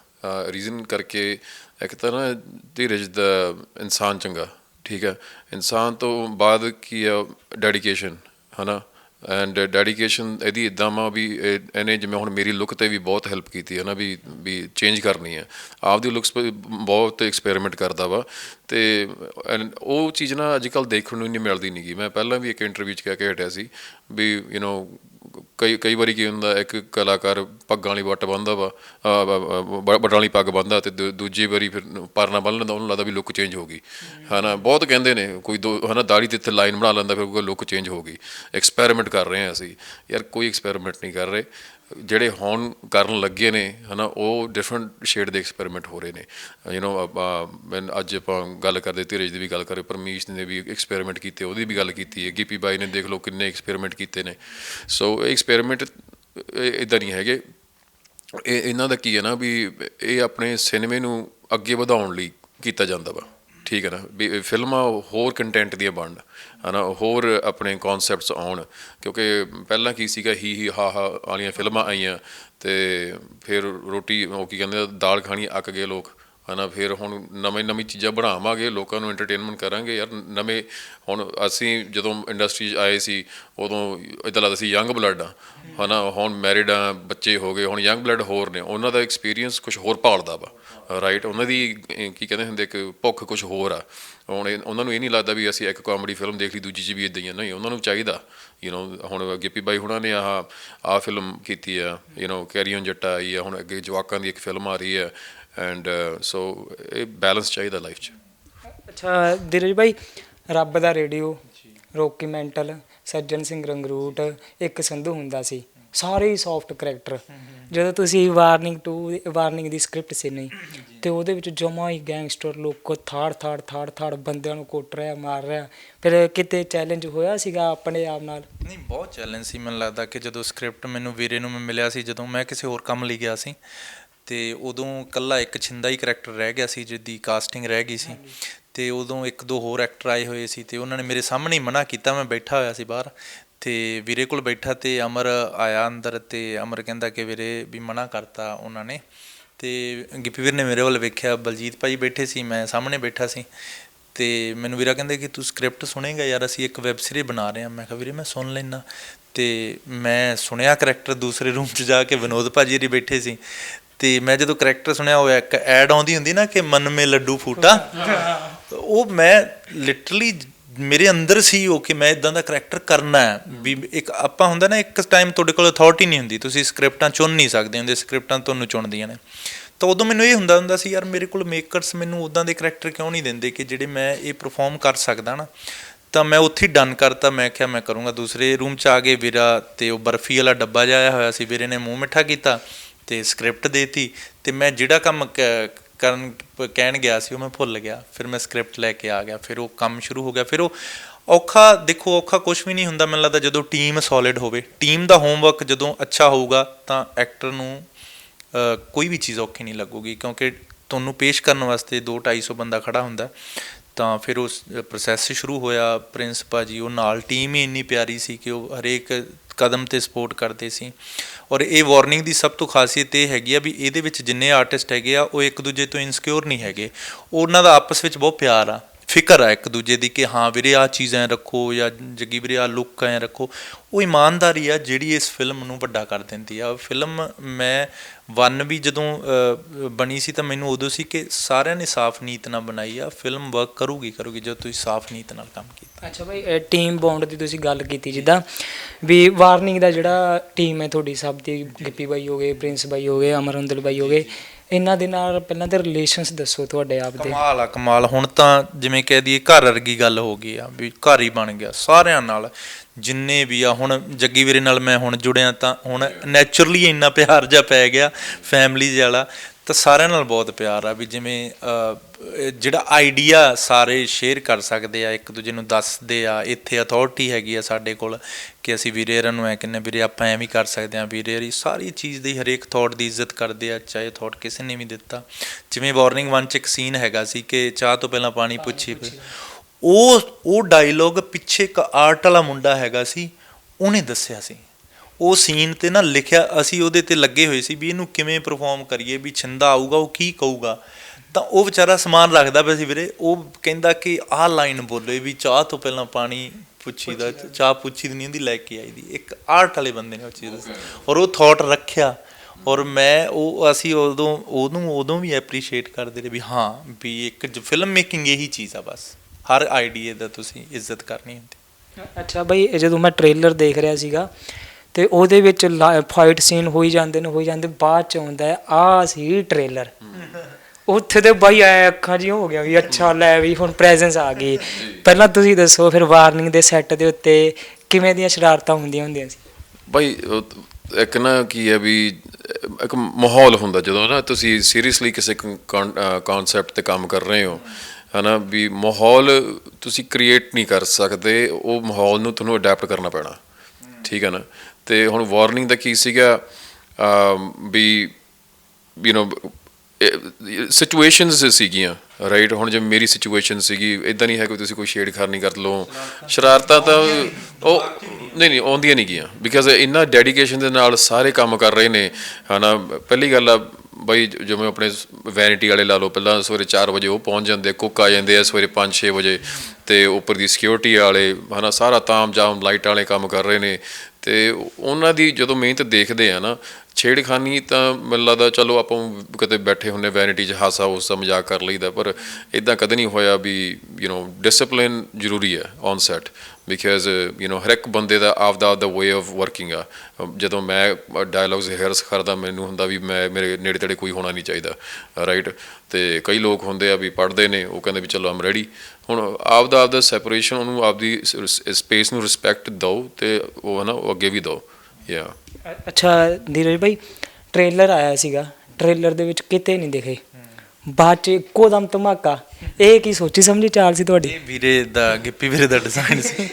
ਰੀਜ਼ਨ ਕਰਕੇ ਇੱਕ ਤਾਂ ਨਾ ਧੀਰਜ ਦਾ ਇਨਸਾਨ ਚੰਗਾ, ਠੀਕ ਹੈ? ਇਨਸਾਨ ਤੋਂ ਬਾਅਦ ਕੀ ਆ ਡੈਡੀਕੇਸ਼ਨ ਹਨਾ? ਐਂਡ ਡੈਡੀਕੇਸ਼ਨ ਇਹਦੀ ਇਦਾਂ ਮਾ ਵੀ ਇਹਨੇ ਜਿਵੇਂ ਹੁਣ ਮੇਰੀ ਲੁੱਕ ਤੇ ਵੀ ਬਹੁਤ ਹੈਲਪ ਕੀਤੀ ਹੈ ਨਾ ਵੀ ਵੀ ਚੇਂਜ ਕਰਨੀ ਹੈ। ਆਪਦੀ ਲੁੱਕਸ ਬਹੁਤ ਐਕਸਪੈਰੀਮੈਂਟ ਕਰਦਾ ਵਾ। ਤੇ and ਉਹ ਚੀਜ਼ ਨਾ ਅੱਜ ਕੱਲ ਦੇਖਣ ਨੂੰ ਨਹੀਂ ਮਿਲਦੀ ਨਹੀਂਗੀ ਮੈਂ ਪਹਿਲਾਂ ਵੀ ਇੱਕ ਇੰਟਰਵਿਊ 'ਚ ਕਹਿ ਕੇ ਹਟਿਆ ਸੀ ਵੀ ਯੂ نو ਕਈ ਕਈ ਵਾਰੀ ਕੀ ਹੁੰਦਾ, ਇੱਕ ਕਲਾਕਾਰ ਪੱਗਾਂ ਵਾਲੀ ਵੱਟ ਬੰਨਦਾ ਵਾ ਅਹ ਬ- ਬਟਾਂ ਵਾਲੀ ਪੱਗ ਬੰਨਦਾ ਤੇ ਦੂ- ਦੂਜੀ ਵਾਰੀ ਫਿਰ ਪਰਨਾ ਬੰਨ ਲੈਂਦਾ, ਉਹਨੂੰ ਲੱਗਦਾ ਵੀ ਲੁੱਕ ਚੇਂਜ ਹੋ ਗਈ। ਹਨਾ, ਬਹੁਤ ਕਹਿੰਦੇ ਨੇ, ਕੋਈ ਦੋ, ਹਨਾ, ਦਾੜੀ ਤੇ ਇੱਥੇ ਲਾਈਨ ਬਣਾ ਲੈਂਦਾ, ਫਿਰ ਕੋਈ ਲੁੱਕ ਚੇਂਜ ਹੋ ਗਈ। ਐਕਸਪੈਰੀਮੈਂਟ ਕਰ ਰਹੇ ਹਾਂ ਅਸੀਂ। ਯਾਰ, ਕੋਈ ਐਕਸਪੈਰੀਮੈਂਟ ਨਹੀਂ ਕਰ ਰਹੇ। ਜਿਹੜੇ ਹੁਣ ਕਰਨ ਲੱਗੇ ਨੇ, ਹਨਾ, ਉਹ ਡਿਫਰੈਂਟ ਸ਼ੇਡ ਦੇ ਐਕਸਪੈਰੀਮੈਂਟ ਹੋ ਰਹੇ ਨੇ। ਯੂ نو ਮੈਂ ਅੱਜ ਆਪਾਂ ਗੱਲ ਕਰਦੇ, ਧੀਰਜ ਦੀ ਵੀ ਗੱਲ ਕਰੇ ਪਰਮੀਸ਼ ਨੇ ਵੀ ਐਕਸਪੈਰੀਮੈਂਟ ਕੀਤੇ, ਉਹਦੀ ਵੀ ਗੱਲ ਕੀਤੀ ਹੈ। ਗੀਪੀ ਬਾਈ ਨੇ ਦੇਖ ਲਓ ਕਿੰਨੇ ਐਕਸਪੈਰੀਮੈਂਟ ਕੀਤੇ ਨੇ। ਸੋ ਐਕਸਪੈਰੀਮੈਂਟ ਇਦਾਂ ਨਹੀਂ ਹੈਗੇ। ਇਹ, ਇਹਨਾਂ ਦਾ ਕੀ ਹੈ ਨਾ ਵੀ ਇਹ ਆਪਣੇ ਸਿਨੇਮੇ ਨੂੰ ਅੱਗੇ ਵਧਾਉਣ ਲਈ ਕੀਤਾ ਜਾਂਦਾ ਵਾ। ਠੀਕ ਹੈ ਨਾ, ਵੀ ਫਿਲਮਾਂ ਹੋਰ ਕੰਟੈਂਟ ਦੀਆਂ ਬਣਨ ਹਨਾ ਹੋਰ ਆਪਣੇ ਕਨਸੈਪਟਸ ਆਉਣ, ਕਿਉਂਕਿ ਪਹਿਲਾਂ ਕੀ ਸੀਗਾ, ਹੀ ਹੀ, ਹਾ ਹਾ ਵਾਲੀਆਂ ਫਿਲਮਾਂ ਆਈਆਂ, ਤੇ ਫਿਰ ਰੋਟੀ, ਉਹ ਕੀ ਕਹਿੰਦੇ ਦਾਲ ਖਾਣੀ, ਅੱਕ ਗਏ ਲੋਕ ਹਨਾ ਫਿਰ ਹੁਣ ਨਵੇਂ, ਨਵੀਂ ਚੀਜ਼ਾਂ ਬਣਾਵਾਂਗੇ, ਲੋਕਾਂ ਨੂੰ ਐਂਟਰਟੇਨਮੈਂਟ ਕਰਾਂਗੇ, ਯਾਰ ਨਵੇਂ, ਹੁਣ ਅਸੀਂ ਜਦੋਂ ਇੰਡਸਟਰੀ 'ਚ ਆਏ ਸੀ, ਉਦੋਂ ਇਦਾਂ ਲੱਗਦਾ ਸੀ ਯੰਗ ਬਲੱਡ ਆ ਹਨਾ ਹੁਣ ਮੈਰਿਡ ਆ, ਬੱਚੇ ਹੋ ਗਏ, ਹੁਣ ਯੰਗ ਬਲੱਡ ਹੋਰ ਨੇ, ਉਹਨਾਂ ਦਾ ਐਕਸਪੀਰੀਅੰਸ ਕੁਝ ਹੋਰ ਭਾਲਦਾ ਵਾ। ਰਾਈਟ ਉਹਨਾਂ ਦੀ ਅਹ, ਕੀ ਕਹਿੰਦੇ ਹੁੰਦੇ ਇੱਕ ਭੁੱਖ ਕੁਝ ਹੋਰ ਆ ਹੁਣ ਇਹ- ਉਹਨਾਂ ਨੂੰ ਇਹ ਨਹੀਂ ਲੱਗਦਾ ਵੀ ਅਸੀਂ ਇੱਕ ਕਾਮੇਡੀ ਫਿਲਮ ਦੇਖ ਲਈ ਦੂਜੀ 'ਚ ਵੀ ਇਦਾਂ ਹੀ ਆ ਨਹੀਂ ਉਹਨਾਂ ਨੂੰ ਚਾਹੀਦਾ ਯੂ نو ਹੁਣ ਗਿੱਪੀ ਬਾਈ ਹੁਣਾਂ ਨੇ ਆਹ ਆਹ ਫਿਲਮ ਕੀਤੀ ਆ you know carry on Jatta ਆਈ ਆ ਹੁਣ ਅੱਗੇ ਜਵਾਕਾਂ ਦੀ ਇੱਕ ਫਿਲਮ ਆ ਰਹੀ ਹੈ ਐਂਡ ਸੋ ਇਹ ਬੈਲੈਂਸ ਚਾਹੀਦਾ ਲਾਈਫ 'ਚ ਅੱਛਾ ਧੀਰਜ ਭਾਈ Rabb Da radio Rocky mental Sajjan Singh Rangroot ਇੱਕ ਸੰਧੂ ਹੁੰਦਾ ਸੀ ਸਾਰੇ ਹੀ ਸੌਫਟ ਕਰੈਕਟਰ ਜਦੋਂ ਤੁਸੀਂ ਵਾਰਨਿੰਗ 2 ਵਾਰਨਿੰਗ ਦੀ ਸਕ੍ਰਿਪਟ ਸੀ ਨਹੀਂ ਤੇ ਉਹਦੇ ਵਿੱਚ ਜਮਾ ਹੀ ਗੈਂਗਸਟਰ ਲੋਕ ਥਾੜ ਥਾੜ ਥਾੜ ਥਾੜ ਬੰਦਿਆਂ ਨੂੰ ਕੁੱਟ ਰਿਹਾ, ਮਾਰ ਰਿਹਾ। ਫਿਰ ਕਿਤੇ ਚੈਲੰਜ ਹੋਇਆ ਸੀਗਾ ਆਪਣੇ ਆਪ ਨਾਲ? ਨਹੀਂ, ਬਹੁਤ ਚੈਲੰਜ ਸੀ ਮੈਨੂੰ ਲੱਗਦਾ ਕਿ ਜਦੋਂ ਸਕ੍ਰਿਪਟ ਮੈਨੂੰ ਵੀਰੇ ਨੂੰ ਮੈਂ ਮਿਲਿਆ ਸੀ, ਜਦੋਂ ਮੈਂ ਕਿਸੇ ਹੋਰ ਕੰਮ ਲਈ ਗਿਆ ਸੀ, ਤੇ ਉਦੋਂ ਕੱਲਾ ਇੱਕ ਛਿੰਦਾ ਹੀ ਕਰੈਕਟਰ ਰਹਿ ਗਿਆ ਸੀ, ਜਿਹਦੀ ਕਾਸਟਿੰਗ ਰਹਿ ਗਈ ਸੀ। ਤੇ ਉਦੋਂ ਇੱਕ ਦੋ ਹੋਰ ਐਕਟਰ ਆਏ ਹੋਏ ਸੀ, ਤੇ ਉਹਨਾਂ ਨੇ ਮੇਰੇ ਸਾਹਮਣੇ ਹੀ ਮਨਾ ਕੀਤਾ, ਮੈਂ ਬੈਠਾ ਹੋਇਆ ਸੀ ਬਾਹਰ। ਤੇ ਵੀਰੇ ਕੋਲ ਬੈਠਾ ਤੇ ਅਮਰ ਆਇਆ ਅੰਦਰ ਤੇ ਅਮਰ ਕਹਿੰਦਾ ਕਿ ਵੀਰੇ ਵੀ ਮਨਾ ਕਰਤਾ ਉਹਨਾਂ ਨੇ ਤੇ ਗਿੱਪੀ ਵੀਰ ਨੇ ਮੇਰੇ ਵੱਲ ਵੇਖਿਆ ਬਲਜੀਤ ਭਾਈ ਬੈਠੇ ਸੀ ਮੈਂ ਸਾਹਮਣੇ ਬੈਠਾ ਸੀ ਤੇ ਮੈਨੂੰ ਵੀਰਾ ਕਹਿੰਦੇ ਕਿ ਤੂੰ ਸਕ੍ਰਿਪਟ ਸੁਣੇਗਾ ਯਾਰ ਅਸੀਂ ਇੱਕ ਵੈਬ ਸੀਰੀਜ਼ ਬਣਾ ਰਹੇ ਹਾਂ। ਮੈਂ ਕਿਹਾ ਵੀਰੇ ਮੈਂ ਸੁਣ ਲੈਣਾ ਤੇ ਮੈਂ ਸੁਣਿਆ ਕਰੈਕਟਰ ਦੂਸਰੇ ਰੂਮ 'ਚ ਜਾ ਕੇ ਵਿਨੋਦ ਭਾਜੀ ਜੀ ਬੈਠੇ ਸੀ। ਤੇ ਮੈਂ ਜਦੋਂ ਕਰੈਕਟਰ ਸੁਣਿਆ ਉਹ ਇੱਕ ਐਡ ਆਉਂਦੀ ਹੁੰਦੀ ਨਾ ਕਿ ਮਨ ਮੇ ਲੱਡੂ ਫੂਟਾ। (laughs) ਉਹ ਮੈਂ ਲਿਟਰਲੀ ਮੇਰੇ ਅੰਦਰ ਸੀ ਉਹ ਕਿ ਮੈਂ ਇਦਾਂ ਦਾ ਕਰੈਕਟਰ ਕਰਨਾ ਹੈ, ਵੀ ਇੱਕ ਆਪਾਂ ਹੁੰਦਾ ਨਾ, ਇੱਕ ਟਾਈਮ ਤੁਹਾਡੇ ਕੋਲ ਅਥਾਰਟੀ ਨਹੀਂ ਹੁੰਦੀ, ਤੁਸੀਂ ਸਕ੍ਰਿਪਟਾਂ ਚੁਣ ਨਹੀਂ ਸਕਦੇ ਹੁੰਦੇ ਸਕ੍ਰਿਪਟਾਂ ਤੁਹਾਨੂੰ ਚੁਣਦੀਆਂ ਨੇ। ਤਾਂ ਉਦੋਂ ਮੈਨੂੰ ਇਹ ਹੁੰਦਾ ਹੁੰਦਾ ਸੀ, ਯਾਰ ਮੇਰੇ ਕੋਲ ਮੇਕਰਸ ਮੈਨੂੰ ਉਦਾਂ ਦੇ ਕਰੈਕਟਰ ਕਿਉਂ ਨਹੀਂ ਦਿੰਦੇ ਕਿ ਜਿਹੜੇ ਮੈਂ ਇਹ ਪਰਫਾਰਮ ਕਰ ਸਕਦਾ ਨਾ? ਤਾਂ ਮੈਂ ਉੱਥੇ ਡਨ ਕਰਤਾ, ਮੈਂ ਕਿਹਾ ਮੈਂ ਕਰੂੰਗਾ ਦੂਸਰੇ ਰੂਮ 'ਚ ਆ ਗਏ ਵੀਰਾ ਤੇ ਉਹ ਬਰਫੀ ਵਾਲਾ ਡੱਬਾ ਜਾਇਆ ਹੋਇਆ ਸੀ, ਵੀਰੇ ਨੇ ਮੂੰਹ ਮਿੱਠਾ ਕੀਤਾ ਤੇ ਸਕ੍ਰਿਪਟ ਦੇਤੀ ਤੇ ਮੈਂ ਜਿਹੜਾ ਕੰਮ ਕ- ਕਰਨ ਕਹਿਣ ਗਿਆ ਸੀ, ਉਹ ਮੈਂ ਭੁੱਲ ਗਿਆ। ਫਿਰ ਮੈਂ ਸਕ੍ਰਿਪਟ ਲੈ ਕੇ ਆ ਗਿਆ। ਫਿਰ ਉਹ ਕੰਮ ਸ਼ੁਰੂ ਹੋ ਗਿਆ। ਫਿਰ ਉਹ ਔਖਾ, ਦੇਖੋ, ਔਖਾ ਕੁਝ ਵੀ ਨਹੀਂ ਹੁੰਦਾ, ਮੈਨੂੰ ਲੱਗਦਾ ਜਦੋਂ ਟੀਮ ਸੋਲਿਡ ਹੋਵੇ। ਟੀਮ ਦਾ ਹੋਮਵਰਕ ਜਦੋਂ ਅੱਛਾ ਹੋਊਗਾ, ਤਾਂ ਐਕਟਰ ਨੂੰ ਕੋਈ ਵੀ ਚੀਜ਼ ਔਖੀ ਨਹੀਂ ਲੱਗੂਗੀ। ਕਿਉਂਕਿ ਤੁਹਾਨੂੰ ਪੇਸ਼ ਕਰਨ ਵਾਸਤੇ 2 250 ਬੰਦਾ ਖੜਾ ਹੁੰਦਾ ਤਾਂ ਫਿਰ ਉਸ ਪ੍ਰੋਸੈਸ ਸ਼ੁਰੂ ਹੋਇਆ। ਪ੍ਰਿੰਸ ਭਾਜੀ, ਉਹ ਨਾਲ ਟੀਮ ਹੀ ਇੰਨੀ ਪਿਆਰੀ ਸੀ ਕਿ ਉਹ ਹਰੇਕ ਕਦਮ ਤੇ ਸਪੋਰਟ ਕਰਦੇ ਸੀ। ਔਰ ਇਹ ਵਾਰਨਿੰਗ ਦੀ ਸਭ ਤੋਂ ਖਾਸੀਅਤ ਇਹ ਹੈਗੀ ਆ ਵੀ ਇਹਦੇ ਵਿੱਚ ਜਿੰਨੇ ਆਰਟਿਸਟ ਹੈਗੇ ਆ, ਉਹ ਇੱਕ ਦੂਜੇ ਤੋਂ ਇਨਸਿਕਿਉਰ ਨਹੀਂ ਹੈਗੇ। ਉਹਨਾਂ ਦਾ ਆਪਸ ਵਿੱਚ ਬਹੁਤ ਪਿਆਰ ਆ। ਫਿਕਰ ਆ ਇੱਕ ਦੂਜੇ ਦੀ ਕਿ ਹਾਂ ਵੀਰੇ ਆ ਚੀਜ਼ਾਂ ਰੱਖੋ ਜਾਂ ਜੱਗੀ ਵੀਰੇ ਆ ਲੁੱਕ ਐ ਰੱਖੋ। ਉਹ ਇਮਾਨਦਾਰੀ ਆ ਜਿਹੜੀ ਇਸ ਫਿਲਮ ਨੂੰ ਵੱਡਾ ਕਰ ਦਿੰਦੀ ਆ। ਫਿਲਮ ਮੈਂ ਵਨ ਵੀ ਜਦੋਂ ਬਣੀ ਸੀ ਤਾਂ ਮੈਨੂੰ ਉਦੋਂ ਸੀ ਕਿ ਸਾਰਿਆਂ ਨੇ ਸਾਫ਼ ਨੀਤ ਨਾਲ ਬਣਾਈ ਆ। ਫਿਲਮ ਵਰਕ ਕਰੂਗੀ ਕਰੂਗੀ ਜਦੋਂ ਤੁਸੀਂ ਸਾਫ਼ ਨੀਤ ਨਾਲ ਕੰਮ ਕੀਤਾ। ਅੱਛਾ ਭਾਈ ਟੀਮ ਬੌਂਡ ਦੀ ਤੁਸੀਂ ਗੱਲ ਕੀਤੀ ਜਿੱਦਾਂ ਵੀ ਵਾਰਨਿੰਗ ਦਾ ਜਿਹੜਾ ਟੀਮ ਹੈ ਤੁਹਾਡੀ, ਸਭ ਦੀ, ਗਿੱਪੀ ਬਾਈ ਹੋ ਗਏ, ਪ੍ਰਿੰਸ ਬਾਈ ਹੋ ਗਏ, ਅਮਰਿੰਦਰ ਬਾਈ ਹੋ ਗਏ ਇਹਨਾਂ ਦੇ ਨਾਲ ਪਹਿਲਾਂ ਤੇ ਰਿਲੇਸ਼ਨਸ ਦੱਸੋ ਤੁਹਾਡੇ ਆਪ ਦੇ। ਕਮਾਲ ਆ, ਕਮਾਲ। ਹੁਣ ਤਾਂ ਜਿਵੇਂ ਕਹਿ ਦਈਏ ਘਰ ਵਰਗੀ ਗੱਲ ਹੋ ਗਈ ਆ, ਵੀ ਘਰ ਹੀ ਬਣ ਗਿਆ, ਸਾਰਿਆਂ ਨਾਲ। ਜਿੰਨੇ ਵੀ ਆ, ਹੁਣ ਜੱਗੀ ਵੀਰੇ ਨਾਲ ਮੈਂ ਹੁਣ ਜੁੜਿਆ ਤਾਂ ਹੁਣ ਨੇਚਰਲੀ ਇੰਨਾ ਪਿਆਰ ਜਿਹਾ ਪੈ ਗਿਆ ਫੈਮਿਲੀ ਵਾਲਾ, ਤਾਂ ਸਾਰਿਆਂ ਨਾਲ ਬਹੁਤ ਪਿਆਰ ਆ ਵੀ ਜਿਵੇਂ ਜਿਹੜਾ ਆਈਡੀਆ ਸਾਰੇ ਸ਼ੇਅਰ ਕਰ ਸਕਦੇ ਆ, ਇੱਕ ਦੂਜੇ ਨੂੰ ਦੱਸਦੇ ਆ, ਇੱਥੇ ਅਥਾਰਟੀ ਹੈਗੀ ਆ ਸਾਡੇ ਕੋਲ ਕਿ ਅਸੀਂ ਵੀਰੇ ਹਰਾਂ ਨੂੰ ਐ ਕਿੰਨੇ ਵੀਰੇ ਆਪਾਂ ਐਵੇਂ ਹੀ ਕਰ ਸਕਦੇ ਆ ਵੀਰੇਅਰੀ ਸਾਰੀ ਚੀਜ਼ ਦੀ ਹਰੇਕ ਥਾਟ ਦੀ ਇੱਜ਼ਤ ਕਰਦੇ ਆ, ਚਾਹੇ ਥਾਟ ਕਿਸੇ ਨੇ ਵੀ ਦਿੱਤਾ। ਜਿਵੇਂ ਵਾਰਨਿੰਗ 1 ਚ ਇੱਕ ਸੀਨ ਹੈਗਾ ਸੀ ਕਿ ਚਾਹ ਤੋਂ ਪਹਿਲਾਂ ਪਾਣੀ ਪੁੱਛੀ। ਉਹ ਉਹ ਡਾਇਲੋਗ ਪਿੱਛੇ ਇੱਕ ਆਰਟ ਵਾਲਾ ਮੁੰਡਾ ਹੈਗਾ ਸੀ, ਉਹਨੇ ਦੱਸਿਆ ਸੀ। ਉਹ ਸੀਨ ਤੇ ਨਾ ਲਿਖਿਆ, ਅਸੀਂ ਉਹਦੇ ਤੇ ਲੱਗੇ ਹੋਏ ਸੀ ਵੀ ਇਹਨੂੰ ਕਿਵੇਂ ਪਰਫਾਰਮ ਕਰੀਏ, ਵੀ ਛਿੰਦਾ ਆਊਗਾ, ਉਹ ਕੀ ਕਹੂਗਾ। ਤਾਂ ਉਹ ਵਿਚਾਰਾ ਸਮਾਨ ਰੱਖਦਾ ਪਿਆ ਸੀ ਵੀਰੇ, ਉਹ ਕਹਿੰਦਾ ਕਿ ਆਹ ਲਾਈਨ ਬੋਲੇ ਵੀ ਚਾਹ ਤੋਂ ਪਹਿਲਾਂ ਪਾਣੀ ਪੁੱਛੀ ਦਾ ਚਾਹ ਪੁੱਛੀ ਦੀ ਨਹੀਂ ਹੁੰਦੀ, ਲੈ ਕੇ ਆਈ ਦੀ। ਇੱਕ ਆਰਟ ਵਾਲੇ ਬੰਦੇ ਨੇ ਉਹ ਚੀਜ਼ ਦੱਸੀ। ਔਰ ਉਹ ਥਾਟ ਰੱਖਿਆ। ਔਰ ਮੈਂ ਉਹ, ਅਸੀਂ ਉਦੋਂ, ਉਹਨੂੰ, ਉਦੋਂ ਵੀ ਐਪਰੀਸ਼ੀਏਟ ਕਰਦੇ ਰਹੇ ਵੀ ਹਾਂ, ਵੀ ਇੱਕ ਫਿਲਮ ਮੇਕਿੰਗ ਇਹੀ ਚੀਜ਼ ਆ ਬਸ। ਹਰ ਆਈਡੀਏ ਦਾ ਤੁਸੀਂ ਇੱਜ਼ਤ ਕਰਨੀ ਹੁੰਦੀ। ਅੱਛਾ ਬਈ ਇਹ ਜਦੋਂ ਮੈਂ ਟ੍ਰੇਲਰ ਦੇਖ ਰਿਹਾ ਸੀਗਾ ਤੇ ਉਹਦੇ ਵਿੱਚ ਫਾਈਟ ਸੀਨ ਹੋਈ ਜਾਂਦੇ ਨੇ ਹੋਈ ਜਾਂਦੇ ਬਾਅਦ ਚ ਆਉਂਦਾ ਆ ਸੀ ਟ੍ਰੇਲਰ ਉੱਥੇ ਤੇ ਬਾਈ ਆਇਆ ਅੱਖਾਂ ਜੀ ਹੋ ਗਿਆ ਵੀ ਅੱਛਾ ਲੈ ਵੀ ਹੁਣ ਪ੍ਰੈਜ਼ੈਂਸ ਆ ਗਈ। ਪਹਿਲਾਂ ਤੁਸੀਂ ਦੱਸੋ ਫਿਰ ਵਾਰਨਿੰਗ ਦੇ ਸੈੱਟ ਦੇ ਉੱਤੇ ਕਿਵੇਂ ਦੀਆਂ ਸ਼ਰਾਰਤਾਂ ਹੁੰਦੀਆਂ ਹੁੰਦੀਆਂ ਸੀ? ਬਾਈ ਇੱਕ ਨਾ ਕੀ ਹੈ ਵੀ ਇੱਕ ਮਾਹੌਲ ਹੁੰਦਾ ਜਦੋਂ ਨਾ ਤੁਸੀਂ ਸੀਰੀਅਸਲੀ ਕਿਸੇ ਕਨਸੈਪਟ ਤੇ ਕੰਮ ਕਰ ਰਹੇ ਹੋ ਹਨਾ, ਵੀ ਮਾਹੌਲ ਤੁਸੀਂ ਕ੍ਰੀਏਟ ਨਹੀਂ ਕਰ ਸਕਦੇ, ਉਹ ਮਾਹੌਲ ਨੂੰ ਤੁਹਾਨੂੰ ਅਡਾਪਟ ਕਰਨਾ ਪੈਣਾ। ਠੀਕ ਹੈ ਨਾ? ਤੇ ਹੁਣ ਵਾਰਨਿੰਗ ਦਾ ਕੀ ਸੀਗਾ? ਵੀ ਯੂ نو ਸਿਚੁਏਸ਼ਨਸ ਸੀਗੀਆਂ ਰਾਈਟ ਹੁਣ ਜੇ ਮੇਰੀ ਸਿਚੁਏਸ਼ਨ ਸੀਗੀ ਇਦਾਂ ਨਹੀਂ ਹੈ ਕਿ ਤੁਸੀਂ ਕੋਈ ਛੇੜਖਾਨੀ ਕਰ ਲਓ। ਸ਼ਰਾਰਤਾਂ ਤਾਂ ਉਹ ਨਹੀਂ ਨਹੀਂ, ਆਉਂਦੀਆਂ ਨਹੀਂ ਗੀਆਂ ਬਿਕਾਜ਼ ਇੰਨਾ ਡੈਡੀਕੇਸ਼ਨ ਦੇ ਨਾਲ ਸਾਰੇ ਕੰਮ ਕਰ ਰਹੇ ਨੇ, ਹਨਾ? ਪਹਿਲੀ ਗੱਲ ਆ ਬਈ ਜਿਵੇਂ ਆਪਣੇ ਵੈਨਿਟੀ ਵਾਲੇ ਲਾ ਲਓ, ਪਹਿਲਾਂ ਸਵੇਰੇ 4 ਵਜੇ ਉਹ ਪਹੁੰਚ ਜਾਂਦੇ ਕੁੱਕ ਆ ਜਾਂਦੇ ਆ ਸਵੇਰੇ 5-6 ਵਜੇ ਤੇ ਉੱਪਰ ਦੀ ਸਿਕਿਉਰਿਟੀ ਵਾਲੇ, ਹਨਾ, ਸਾਰਾ ਤਾਮ ਜਾਮ ਲਾਈਟ ਵਾਲੇ ਕੰਮ ਕਰ ਰਹੇ ਨੇ। ਤੇ ਉਹਨਾਂ ਦੀ ਜਦੋਂ ਮਿਹਨਤ ਦੇਖਦੇ ਆ ਨਾ, ਛੇੜਖਾਨੀ ਤਾਂ ਮੈਨੂੰ ਲੱਗਦਾ ਚਲੋ ਆਪਾਂ ਕਿਤੇ ਬੈਠੇ ਹੁੰਨੇ ਵੈਨਿਟੀ 'ਚ ਹਾਸਾ ਉਸਾ ਮਜ਼ਾਕ ਕਰ ਲਈਦਾ, ਪਰ ਇਦਾਂ ਕਦੇ ਨਹੀਂ ਹੋਇਆ ਵੀ ਯੂ نو ਡਿਸਪਲਿਨ ਜ਼ਰੂਰੀ ਹੈ on set because you know ਹਰ ਇੱਕ ਬੰਦੇ ਦਾ ਆਪਦਾ ਆਪਦਾ ਵੇ ਆਫ ਵਰਕਿੰਗ ਆ। ਜਦੋਂ ਮੈਂ ਡਾਇਲੌਗਸ ਰਿਹਰਸ ਕਰਦਾ, ਮੈਨੂੰ ਹੁੰਦਾ ਵੀ ਮੈਂ, ਮੇਰੇ ਨੇੜੇ ਤੇੜੇ ਕੋਈ ਹੋਣਾ ਨਹੀਂ ਚਾਹੀਦਾ ਰਾਈਟ ਤੇ ਕਈ ਲੋਕ ਹੁੰਦੇ ਆ ਵੀ ਪੜ੍ਹਦੇ ਨੇ, ਉਹ ਕਹਿੰਦੇ ਵੀ ਚਲੋ ਆਮ ਰੈਡੀ ਹੁਣ ਆਪਦਾ ਆਪਦਾ ਸੈਪਰੇਸ਼ਨ ਉਹਨੂੰ ਆਪਦੀ ਸਪੇਸ ਨੂੰ ਰਿਸਪੈਕਟ ਦਿਓ ਤੇ ਉਹ ਹੈ ਨਾ ਉਹ ਅੱਗੇ ਵੀ ਦਿਓ। ਯਾ ਅੱਛਾ ਧੀਰਜ ਭਾਈ ਟ੍ਰੇਲਰ ਆਇਆ ਸੀਗਾ। ਟ੍ਰੇਲਰ ਦੇ ਵਿੱਚ ਕਿਤੇ ਨਹੀਂ ਦਿਖੇ। ਬਾਅਦ ਚ ਇੱਕੋ ਦਮ ਧਮਾਕਾ। ਇਹ ਕੀ ਸੋਚੀ ਸਮਝੀ ਚਾਲ ਸੀ ਤੁਹਾਡੀ? ਇਹ ਵੀਰੇ ਦਾ, ਗਿੱਪੀ ਵੀਰੇ ਦਾ ਡਿਜ਼ਾਈਨ ਸੀ।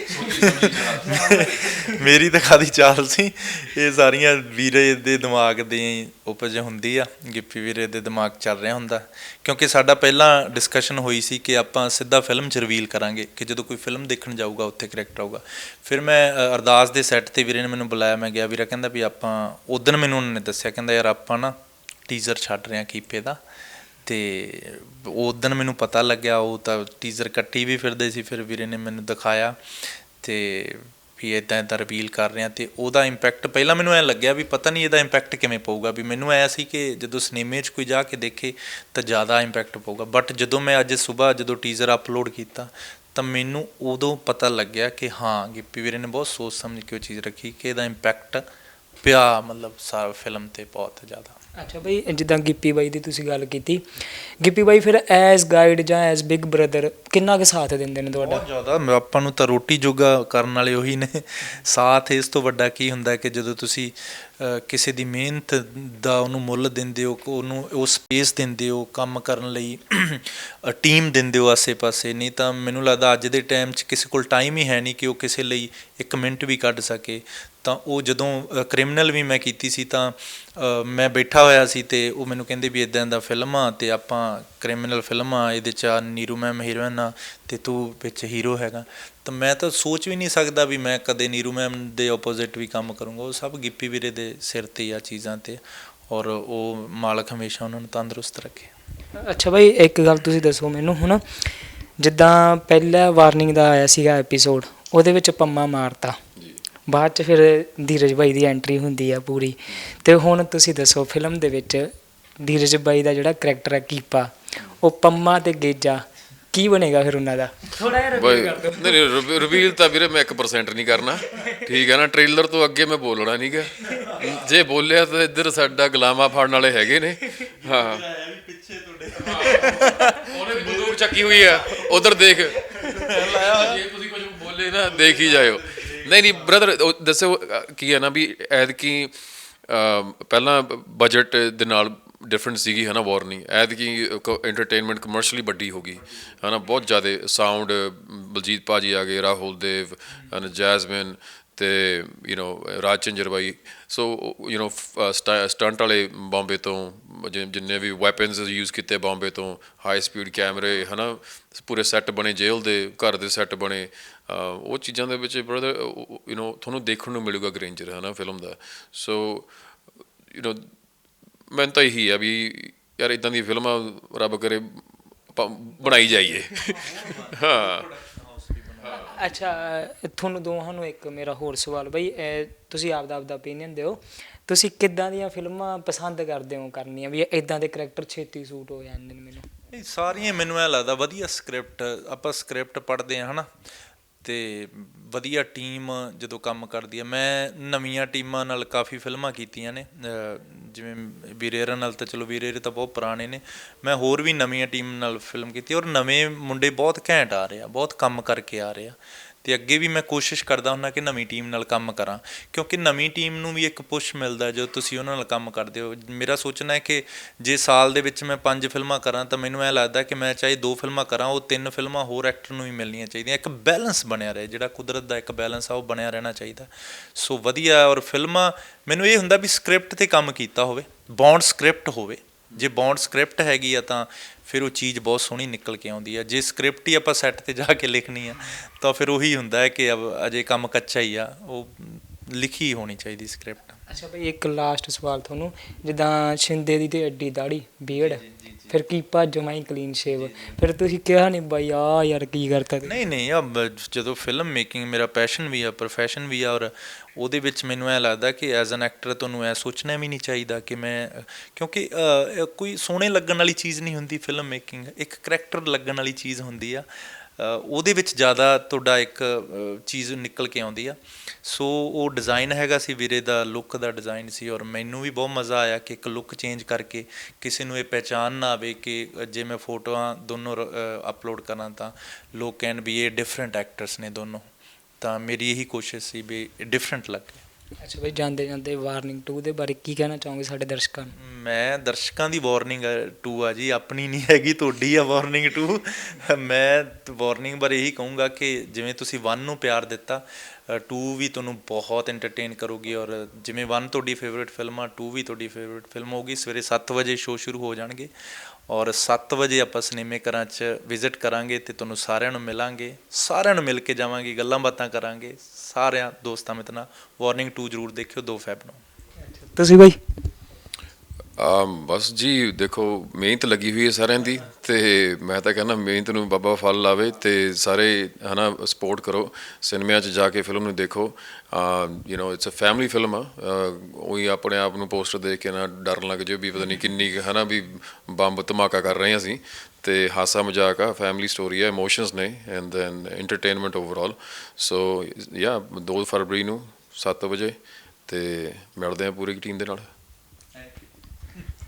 ਮੇਰੀ ਤਾਂ ਖਾਦੀ ਚਾਲ ਸੀ। ਇਹ ਸਾਰੀਆਂ ਵੀਰੇ ਦੇ ਦਿਮਾਗ ਦੀ ਉਪਜ ਹੁੰਦੀ ਆ, ਗਿੱਪੀ ਵੀਰੇ ਦੇ ਦਿਮਾਗ ਚੱਲ ਰਿਹਾ ਹੁੰਦਾ। ਕਿਉਂਕਿ ਸਾਡਾ ਪਹਿਲਾਂ ਡਿਸਕਸ਼ਨ ਹੋਈ ਸੀ ਕਿ ਆਪਾਂ ਸਿੱਧਾ ਫਿਲਮ ਚ ਰਿਵੀਲ ਕਰਾਂਗੇ ਕਿ ਜਦੋਂ ਕੋਈ ਫਿਲਮ ਦੇਖਣ ਜਾਊਗਾ, ਉੱਥੇ ਕਰੈਕਟਰ ਆਊਗਾ। ਫਿਰ ਮੈਂ ਅਰਦਾਸ ਦੇ ਸੈੱਟ ਤੇ ਵੀਰੇ ਨੇ ਮੈਨੂੰ ਬੁਲਾਇਆ। ਮੈਂ ਗਿਆ ਵੀਰਾ ਕਹਿੰਦਾ ਵੀ ਆਪਾਂ ਉਦੋਂ ਮੈਨੂੰ ਉਹਨਾਂ ਨੇ ਦੱਸਿਆ, ਕਹਿੰਦਾ ਯਾਰ ਆਪਾਂ ਨਾ ਟੀਜ਼ਰ ਛੱਡ ਰਹੇ ਹਾਂ ਕੀਪੇ ਦਾ। ਤੇ ਉਦੋਂ ਮੈਨੂੰ ਪਤਾ ਲੱਗਿਆ, ਉਹ ਤਾਂ ਟੀਜ਼ਰ ਕੱਟੀ ਵੀ ਫਿਰਦੇ ਸੀ, ਫਿਰ ਵੀਰੇ ਨੇ ਮੈਨੂੰ ਦਿਖਾਇਆ ਤੇ ਵੀ ਇਦਾਂ ਇਦਾਂ ਰਿਵੀਲ ਕਰ ਰਹੇ ਆ ਤੇ ਉਹਦਾ ਇੰਪੈਕਟ ਪਹਿਲਾਂ ਮੈਨੂੰ ਐ ਲੱਗਿਆ ਵੀ ਪਤਾ ਨਹੀਂ ਇਹਦਾ ਇੰਪੈਕਟ ਕਿਵੇਂ ਪਊਗਾ, ਵੀ ਮੈਨੂੰ ਐ ਸੀ ਕਿ ਜਦੋਂ ਸਿਨੇਮੇ 'ਚ ਕੋਈ ਜਾ ਕੇ ਦੇਖੇ ਤਾਂ ਜ਼ਿਆਦਾ ਇੰਪੈਕਟ ਪਊਗਾ। ਬਟ ਜਦੋਂ ਮੈਂ ਅੱਜ ਸਵੇਰ ਜਦੋਂ ਟੀਜ਼ਰ ਅਪਲੋਡ ਕੀਤਾ ਤਾਂ ਮੈਨੂੰ ਉਦੋਂ ਪਤਾ ਲੱਗਿਆ ਕਿ ਹਾਂ, ਗਿੱਪੀ ਵੀਰੇ ਨੇ ਬਹੁਤ ਸੋਚ ਸਮਝ ਕੇ ਉਹ ਚੀਜ਼ ਰੱਖੀ ਕਿ ਇਹਦਾ ਇੰਪੈਕਟ ਪਿਆ, ਮਤਲਬ ਸਾਰਾ ਫਿਲਮ ਤੇ ਬਹੁਤ ਜ਼ਿਆਦਾ। ਅੱਛਾ ਬਈ, ਜਿੱਦਾਂ ਗਿੱਪੀ ਬਾਈ ਦੀ ਤੁਸੀਂ ਗੱਲ ਕੀਤੀ। ਗਿੱਪੀ ਬਾਈ, ਫਿਰ ਐਜ਼ ਗਾਈਡ ਜਾਂ ਐਜ਼ ਬਿਗ ਬ੍ਰਦਰ ਕਿੰਨਾ ਕੁ ਸਾਥ ਦਿੰਦੇ ਨੇ ਤੁਹਾਡਾ? ਬਹੁਤ ਜ਼ਿਆਦਾ। ਆਪਾਂ ਨੂੰ ਤਾਂ ਰੋਟੀ ਜੋਗਾ ਕਰਨ ਵਾਲੇ ਉਹੀ ਨੇ। ਸਾਥ ਇਸ ਤੋਂ ਵੱਡਾ ਕੀ ਹੁੰਦਾ ਕਿ ਜਦੋਂ ਤੁਸੀਂ ਕਿਸੇ ਦੀ ਮਿਹਨਤ ਦਾ ਉਹਨੂੰ ਮੁੱਲ ਦਿੰਦੇ ਹੋ, ਉਹਨੂੰ, ਉਹ ਸਪੇਸ ਦਿੰਦੇ ਹੋ ਕੰਮ ਕਰਨ ਲਈ ਟੀਮ ਦਿੰਦੇ ਹੋ ਆਸੇ-ਪਾਸੇ, ਨਹੀਂ ਤਾਂ ਮੈਨੂੰ ਲੱਗਦਾ ਅੱਜ ਦੇ ਟਾਈਮ 'ਚ ਕਿਸੇ ਕੋਲ ਟਾਈਮ ਹੀ ਹੈ ਨਹੀਂ ਕਿ ਉਹ ਕਿਸੇ ਲਈ ਇੱਕ ਮਿੰਟ ਵੀ ਕੱਢ ਸਕੇ। ਤਾਂ ਉਹ ਜਦੋਂ ਕ੍ਰਿਮੀਨਲ ਵੀ ਮੈਂ ਕੀਤੀ ਸੀ ਤਾਂ ਮੈਂ ਬੈਠਾ ਹੋਇਆ ਸੀ ਤੇ ਉਹ ਮੈਨੂੰ ਕਹਿੰਦੇ ਵੀ ਇਦਾਂ ਦਾ ਫਿਲਮ ਆ ਤੇ ਆਪਾਂ ਕ੍ਰਿਮੀਨਲ ਫਿਲਮ ਆ, ਇਹਦੇ ਚ ਆ ਨੀਰੂ ਮੈਮ ਹੀਰੋਇਨ ਆ ਤੇ ਤੂੰ ਵਿੱਚ ਹੀਰੋ ਹੈਗਾ। ਤਾਂ ਮੈਂ ਤਾਂ ਸੋਚ ਵੀ ਨਹੀਂ ਸਕਦਾ ਵੀ ਮੈਂ ਕਦੇ ਨੀਰੂ ਮੈਮ ਦੇ ਆਪੋਜ਼ਿਟ ਵੀ ਕੰਮ ਕਰੂੰਗਾ, ਉਹ ਸਭ ਗਿੱਪੀ ਵੀਰੇ ਦੇ ਸਿਰ ਤੇ ਹੀ ਆ ਚੀਜ਼ਾਂ ਤੇ ਔਰ ਉਹ ਮਾਲਕ ਹਮੇਸ਼ਾ ਉਹਨਾਂ ਨੂੰ ਤੰਦਰੁਸਤ ਰੱਖੇ। ਅੱਛਾ ਬਾਈ, ਇੱਕ ਗੱਲ ਤੁਸੀਂ ਦੱਸੋ ਮੈਨੂੰ ਹੁਣ, ਜਿੱਦਾਂ ਪਹਿਲਾ ਵਾਰਨਿੰਗ ਦਾ ਆਇਆ ਸੀਗਾ ਐਪੀਸੋਡ ਉਹਦੇ ਵਿੱਚ ਪੰਮਾ ਮਾਰਤਾ। ਬਾਅਦ ਚ ਫਿਰ ਧੀਰਜ ਬਾਈ ਦੀ ਐਂਟਰੀ ਹੁੰਦੀ ਆ ਪੂਰੀ। ਤੇ ਹੁਣ ਤੁਸੀਂ ਦੱਸੋ ਫਿਲਮ ਦੇ ਵਿੱਚ ਧੀਰਜ ਬਾਈ ਦਾ ਜਿਹੜਾ ਕਰੈਕਟਰ ਹੈ ਕੀਪਾ ਉਹ ਪੰਮਾ ਤੇ ਗੇਜਾ ਕੀ ਬਣੇਗਾ ਫਿਰ ਉਹਨਾਂ ਦਾ? ਥੋੜਾ ਜਿਹਾ reveal ਕਰ ਦਿਓ। ਨਹੀਂ ਨਹੀਂ ਰਿਵੀਲ ਤਾਂ ਵੀਰੇ ਮੈਂ 1% ਨਹੀਂ ਕਰਨਾ। ਠੀਕ ਹੈ ਨਾ ਟ੍ਰੇਲਰ ਤੋਂ ਅੱਗੇ ਮੈਂ ਬੋਲਣਾ ਨਹੀਂਗਾ ਜੇ ਬੋਲਿਆ ਤਾਂ ਇੱਧਰ ਸਾਡਾ ਗੁਲਾਮਾ ਫੜਨ ਵਾਲੇ ਹੈਗੇ ਨੇ। ਹਾਂ। ਉਹਨੇ ਵੀ ਬੰਦੂਕ ਚੱਕੀ ਹੋਈ ਆ। ਉਧਰ ਦੇਖ। ਜੇ ਤੁਸੀਂ ਕੁਝ ਬੋਲੇ ਨਾ ਦੇਖ ਹੀ ਜਾਇਓ। ਨਹੀਂ ਨਹੀਂ ਬ੍ਰਦਰ ਦੱਸੋ ਅ, ਕੀ ਹੈ ਨਾ ਵੀ ਐਦ ਕੀ ਪਹਿਲਾਂ ਬਜਟ ਦੇ ਨਾਲ ਡਿਫਰੈਂਟ ਸੀਗੀ ਹੈ ਨਾ ਵਾਰਨਿੰਗ ਐਦ ਕੀ ਐਂਟਰਟੇਨਮੈਂਟ ਕਮਰਸ਼ੀਅਲੀ ਵੱਡੀ ਹੋ ਗਈ ਹੈ ਨਾ ਬਹੁਤ ਜ਼ਿਆਦਾ ਸਾਊਂਡ ਬਲਜੀਤ ਭਾਜੀ ਆ ਗਏ ਰਾਹੁਲ ਦੇਵ and ਜੈਸਮਿਨ ਤੇ you know Raj ਚੰਜਰ by so you know stunt ਵਾਲੇ ਬੰਬੇ ਤੋਂ ਜਿ- ਜਿੰਨੇ ਵੀ ਵੈਪਨਸ ਯੂਜ਼ ਕੀਤੇ ਬੰਬੇ ਤੋਂ ਹਾਈ ਸਪੀਡ ਕੈਮਰੇ ਹਨਾ ਪੂਰੇ ਸੈੱਟ ਬਣੇ ਜੇਲ੍ਹ ਦੇ ਘਰ ਦੇ ਸੈੱਟ ਬਣੇ ਅਹ ਉਹ ਚੀਜ਼ਾਂ ਦੇ ਵਿੱਚ ਬ੍ਰਦਰ ਯੂ نو ਤੁਹਾਨੂੰ ਦੇਖਣ ਨੂੰ ਮਿਲੂਗਾ ਗ੍ਰੇਂਜਰ ਹਨਾ ਫਿਲਮ ਦਾ ਸੋ ਯੂ نو ਮੈਨੂੰ ਤਾਂ ਇਹੀ ਆ ਵੀ ਯਾਰ ਇਦਾਂ ਦੀ ਫਿਲਮਾਂ ਰੱਬ ਕਰੇ ਆਪਾਂ ਬਣਾਈ ਜਾਈਏ ਹਾਂ ਅੱਛਾ, ਤੁਹਾਨੂੰ ਦੋਹਾਂ ਨੂੰ ਇੱਕ ਮੇਰਾ ਹੋਰ ਸਵਾਲ ਬਈ ਤੁਸੀਂ ਆਪ ਦਾ ਆਪ ਦਾ opinion ਦਿਓ। ਤੁਸੀਂ ਕਿੱਦਾਂ ਦੀਆਂ ਫਿਲਮਾਂ ਪਸੰਦ ਕਰਦੇ ਹੋ ਕਰਨੀਆਂ? ਵੀ ਇਦਾਂ ਦੇ ਕਰੈਕਟਰ ਛੇਤੀ ਸੂਟ ਹੋ ਜਾਂਦੇ ਨੇ ਮੈਨੂੰ। ਇਹ ਸਾਰੀਆਂ ਮੈਨੂੰ ਐ ਲੱਗਦਾ, ਵਧੀਆ ਸਕ੍ਰਿਪਟ ਆਪਾਂ ਸਕ੍ਰਿਪਟ ਪੜ੍ਹਦੇ ਆ ਹਨਾ? ਤੇ ਵਧੀਆ ਟੀਮ ਜਦੋਂ ਕੰਮ ਕਰਦੀ ਆ ਮੈਂ ਨਵੀਆਂ ਟੀਮਾਂ ਨਾਲ ਕਾਫੀ ਫਿਲਮਾਂ ਕੀਤੀਆਂ ਨੇ ਜਿਵੇਂ ਵੀਰੇਰਾ ਨਾਲ ਤਾਂ ਚਲੋ ਵੀਰੇਰੇ ਤਾਂ ਬਹੁਤ ਪੁਰਾਣੇ ਨੇ। ਮੈਂ ਹੋਰ ਵੀ ਨਵੀਆਂ ਟੀਮ ਨਾਲ ਫਿਲਮ ਕੀਤੀ ਔਰ ਨਵੇਂ ਮੁੰਡੇ ਬਹੁਤ ਘੈਂਟ ਆ ਰਹੇ ਆ, ਬਹੁਤ ਕੰਮ ਕਰਕੇ ਆ ਰਹੇ ਆ। ਤੇ ਅੱਗੇ ਵੀ ਮੈਂ ਕੋਸ਼ਿਸ਼ ਕਰਦਾ ਹੁੰਦਾ ਕਿ ਨਵੀਂ ਟੀਮ ਨਾਲ ਕੰਮ ਕਰਾਂ। ਕਿਉਂਕਿ ਨਵੀਂ ਟੀਮ ਨੂੰ ਵੀ ਇੱਕ ਪੁਸ਼ ਮਿਲਦਾ ਜੋ ਤੁਸੀਂ ਉਹਨਾਂ ਨਾਲ ਕੰਮ ਕਰਦੇ ਹੋ। ਮੇਰਾ ਸੋਚਣਾ ਹੈ ਕਿ ਜੇ ਸਾਲ ਦੇ ਵਿੱਚ ਮੈਂ ਪੰਜ ਫਿਲਮਾਂ ਕਰਾਂ ਤਾਂ ਮੈਨੂੰ ਐ ਲੱਗਦਾ ਕਿ ਮੈਂ ਚਾਹੇ ਦੋ ਫਿਲਮਾਂ ਕਰਾਂ, ਉਹ ਤਿੰਨ ਫਿਲਮਾਂ ਹੋਰ ਐਕਟਰ ਨੂੰ ਹੀ ਮਿਲਣੀਆਂ ਚਾਹੀਦੀਆਂ। ਇੱਕ ਬੈਲੈਂਸ ਬਣਿਆ ਰਹੇ, ਜਿਹੜਾ ਕੁਦਰਤ ਦਾ ਇੱਕ ਬੈਲੈਂਸ ਆ, ਉਹ ਬਣਿਆ ਰਹਿਣਾ ਚਾਹੀਦਾ। ਸੋ ਵਧੀਆ, ਔਰ ਫਿਲਮਾਂ, ਮੈਨੂੰ ਇਹ ਹੁੰਦਾ ਵੀ ਸਕ੍ਰਿਪਟ ਤੇ ਕੰਮ ਕੀਤਾ ਹੋਵੇ ਬੌਂਡ ਸਕ੍ਰਿਪਟ ਹੋਵੇ ਜੇ ਬੌਂਡ ਸਕ੍ਰਿਪਟ ਹੈਗੀ ਆ ਤਾਂ ਫਿਰ ਉਹ ਚੀਜ਼ ਬਹੁਤ ਸੋਹਣੀ ਨਿਕਲ ਕੇ ਆਉਂਦੀ ਆ। ਜੇ ਸਕ੍ਰਿਪਟ ਹੀ ਆਪਾਂ ਸੈੱਟ ਤੇ ਜਾ ਕੇ ਲਿਖਣੀ ਆ ਤਾਂ ਫਿਰ ਉਹੀ ਹੁੰਦਾ ਹੈ ਕਿ ਅਬ ਅਜੇ ਕੰਮ ਕੱਚਾ ਹੀ ਆ ਉਹ ਲਿਖੀ ਹੋਣੀ ਚਾਹੀਦੀ ਸਕ੍ਰਿਪਟ ਅੱਛਾ ਬਈ ਇੱਕ ਲਾਸਟ ਸਵਾਲ ਤੁਹਾਨੂੰ ਜਿੱਦਾਂ ਸ਼ਿੰਦੇ ਦੀ ਤੇ ਅੱਡੀ ਦਾੜੀ ਬੀਅਰਡ ਫਿਰ ਕੀ ਭੱਜ ਮਾਈ ਕਲੀਨ ਸ਼ੇਵ ਫਿਰ ਤੁਸੀਂ ਕਿਹਾ ਨਹੀਂ ਬਾਈ ਆ ਯਾਰ ਕੀ ਕਰਤਾ? ਨਹੀਂ ਨਹੀਂ ਆ ਜਦੋਂ ਫਿਲਮ ਮੇਕਿੰਗ ਮੇਰਾ ਪੈਸ਼ਨ ਵੀ ਆ ਪ੍ਰੋਫੈਸ਼ਨ ਵੀ ਆ ਔਰ ਉਹਦੇ ਵਿੱਚ ਮੈਨੂੰ ਐ ਲੱਗਦਾ ਕਿ ਐਜ਼ ਐਨ ਐਕਟਰ ਤੁਹਾਨੂੰ ਐ ਸੋਚਣਾ ਵੀ ਨਹੀਂ ਚਾਹੀਦਾ ਕਿ ਮੈਂ, ਕਿਉਂਕਿ ਕੋਈ ਸੋਹਣੇ ਲੱਗਣ ਵਾਲੀ ਚੀਜ਼ ਨਹੀਂ ਹੁੰਦੀ ਫਿਲਮ ਮੇਕਿੰਗ ਇੱਕ ਕਰੈਕਟਰ ਲੱਗਣ ਵਾਲੀ ਚੀਜ਼ ਹੁੰਦੀ ਆ। ਉਹਦੇ ਵਿੱਚ ਜ਼ਿਆਦਾ ਤੁਹਾਡਾ ਇੱਕ ਚੀਜ਼ ਨਿਕਲ ਕੇ ਆਉਂਦੀ ਆ। ਸੋ ਉਹ ਡਿਜ਼ਾਈਨ ਹੈਗਾ ਸੀ ਵੀਰੇ ਦਾ ਲੁੱਕ ਦਾ ਡਿਜ਼ਾਈਨ ਸੀ ਔਰ ਮੈਨੂੰ ਵੀ ਬਹੁਤ ਮਜ਼ਾ ਆਇਆ ਕਿ ਇੱਕ ਲੁੱਕ ਚੇਂਜ ਕਰਕੇ ਕਿਸੇ ਨੂੰ ਇਹ ਪਹਿਚਾਨ ਨਾ ਆਵੇ ਕਿ ਜੇ ਮੈਂ ਫੋਟੋਆਂ ਦੋਨੋਂ ਅਪਲੋਡ ਕਰਾਂ ਤਾਂ ਲੋਕ ਕਹਿਣ ਵੀ ਇਹ ਡਿਫਰੈਂਟ ਐਕਟਰਸ ਨੇ ਦੋਨੋਂ। ਤਾਂ ਮੇਰੀ ਇਹੀ ਕੋਸ਼ਿਸ਼ ਸੀ ਵੀ ਡਿਫਰੈਂਟ ਲੱਗੇ ਅੱਛਾ ਬਈ ਜਾਂਦੇ ਜਾਂਦੇ ਵਾਰਨਿੰਗ 2 ਦੇ ਬਾਰੇ ਕੀ ਕਹਿਣਾ ਚਾਹੋਗੇ ਸਾਡੇ ਦਰਸ਼ਕਾਂ ਨੂੰ? ਮੈਂ ਦਰਸ਼ਕਾਂ ਦੀ ਵਾਰਨਿੰਗ 2 ਆ ਜੀ ਆਪਣੀ ਨਹੀਂ ਹੈਗੀ ਤੁਹਾਡੀ ਆ ਵਾਰਨਿੰਗ 2 ਮੈਂ ਵਾਰਨਿੰਗ ਬਾਰੇ ਇਹੀ ਕਹੂੰਗਾ ਕਿ ਜਿਵੇਂ ਤੁਸੀਂ 1 ਨੂੰ ਪਿਆਰ ਦਿੱਤਾ 2 ਵੀ ਤੁਹਾਨੂੰ ਬਹੁਤ ਐਂਟਰਟੇਨ ਕਰੂਗੀ ਔਰ ਜਿਵੇਂ 1 ਤੁਹਾਡੀ ਫੇਵਰਿਟ ਫਿਲਮ ਆ 2 ਵੀ ਤੁਹਾਡੀ ਫੇਵਰਿਟ ਫਿਲਮ ਹੋਊਗੀ। ਸਵੇਰੇ 7 ਵਜੇ ਸ਼ੋਅ ਸ਼ੁਰੂ ਹੋ ਜਾਣਗੇ ਔਰ 7 ਵਜੇ ਆਪਾਂ ਸਿਨੇਮੇ ਘਰਾਂ 'ਚ ਵਿਜ਼ਿਟ ਕਰਾਂਗੇ ਤੇ ਤੁਹਾਨੂੰ ਸਾਰਿਆਂ ਨੂੰ ਮਿਲਾਂਗੇ। ਸਾਰਿਆਂ ਨੂੰ ਮਿਲ ਕੇ ਜਾਵਾਂਗੇ, ਗੱਲਾਂ ਬਾਤਾਂ ਕਰਾਂਗੇ। ਸਾਰਿਆਂ, ਦੋਸਤਾਂ ਮਿੱਤਰਾਂ ਵਾਰਨਿੰਗ 2 ਜ਼ਰੂਰ ਦੇਖਿਓ 2 ਫੈਬ ਨੂੰ। ਤੁਸੀਂ ਬਈ? ਬਸ ਜੀ, ਦੇਖੋ, ਮਿਹਨਤ ਲੱਗੀ ਹੋਈ ਹੈ ਸਾਰਿਆਂ ਦੀ ਤੇ ਮੈਂ ਤਾਂ ਕਹਿੰਦਾ ਮਿਹਨਤ ਨੂੰ ਬਾਬਾ ਫਲ ਲਾਵੇ ਤੇ ਸਾਰੇ, ਹਨਾ ਸਪੋਰਟ ਕਰੋ। ਸਿਨੇਮਿਆਂ 'ਚ ਜਾ ਕੇ ਫਿਲਮ ਨੂੰ ਦੇਖੋ। You know it's a family film ਆ। ਉਹੀ ਆਪਣੇ ਆਪ ਨੂੰ ਪੋਸਟਰ ਦੇਖ ਕੇ ਨਾ ਡਰਨ ਲੱਗ ਜਾਓ ਵੀ ਪਤਾ ਨਹੀਂ ਕਿੰਨੀ ਕੁ, ਹਨਾ, ਵੀ ਬੰਬ ਧਮਾਕਾ ਕਰ ਰਹੇ ਹਾਂ ਅਸੀਂ। ਤੇ ਹਾਸਾ ਮਜ਼ਾਕ ਆ ਫੈਮਿਲੀ ਸਟੋਰੀ ਆ ਇਮੋਸ਼ਨਸ ਨੇ and then entertainment overall so yeah 2 ਫਰਵਰੀ ਨੂੰ 7 ਵਜੇ ਤੇ ਮਿਲਦੇ ਆ ਪੂਰੀ ਟੀਮ ਦੇ ਨਾਲ।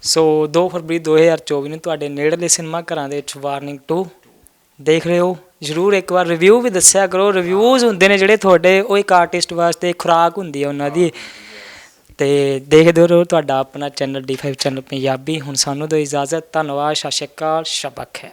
ਸੋ 2 ਫਰਵਰੀ 2024 ਨੂੰ ਤੁਹਾਡੇ ਨੇੜਲੇ ਸਿਨੇਮਾ ਘਰਾਂ ਦੇ ਵਿੱਚ ਵਾਰਨਿੰਗ 2 ਦੇਖ ਰਹੇ ਹੋ। ਜਰੂਰ ਇੱਕ ਵਾਰ ਰਿਵਿਊ ਵੀ ਦੱਸਿਆ ਕਰੋ। ਰਿਵਿਊਜ਼ ਹੁੰਦੇ ਨੇ ਜਿਹੜੇ ਤੁਹਾਡੇ, ਉਹ ਇੱਕ ਆਰਟਿਸਟ ਵਾਸਤੇ ਖੁਰਾਕ ਹੁੰਦੀ ਹੈ ਉਹਨਾਂ ਦੀ। ਤੇ ਦੇਖਦੇ ਰਹੋ ਤੁਹਾਡਾ ਆਪਣਾ ਚੈਨਲ D5 ਚੈਨਲ ਪੰਜਾਬੀ। ਹੁਣ ਸਾਨੂੰ ਦਿਓ ਇਜਾਜ਼ਤ। ਧੰਨਵਾਦ। ਸਤਿ ਸ਼੍ਰੀ ਅਕਾਲ। ਸ਼ਬਕ ਹੈ।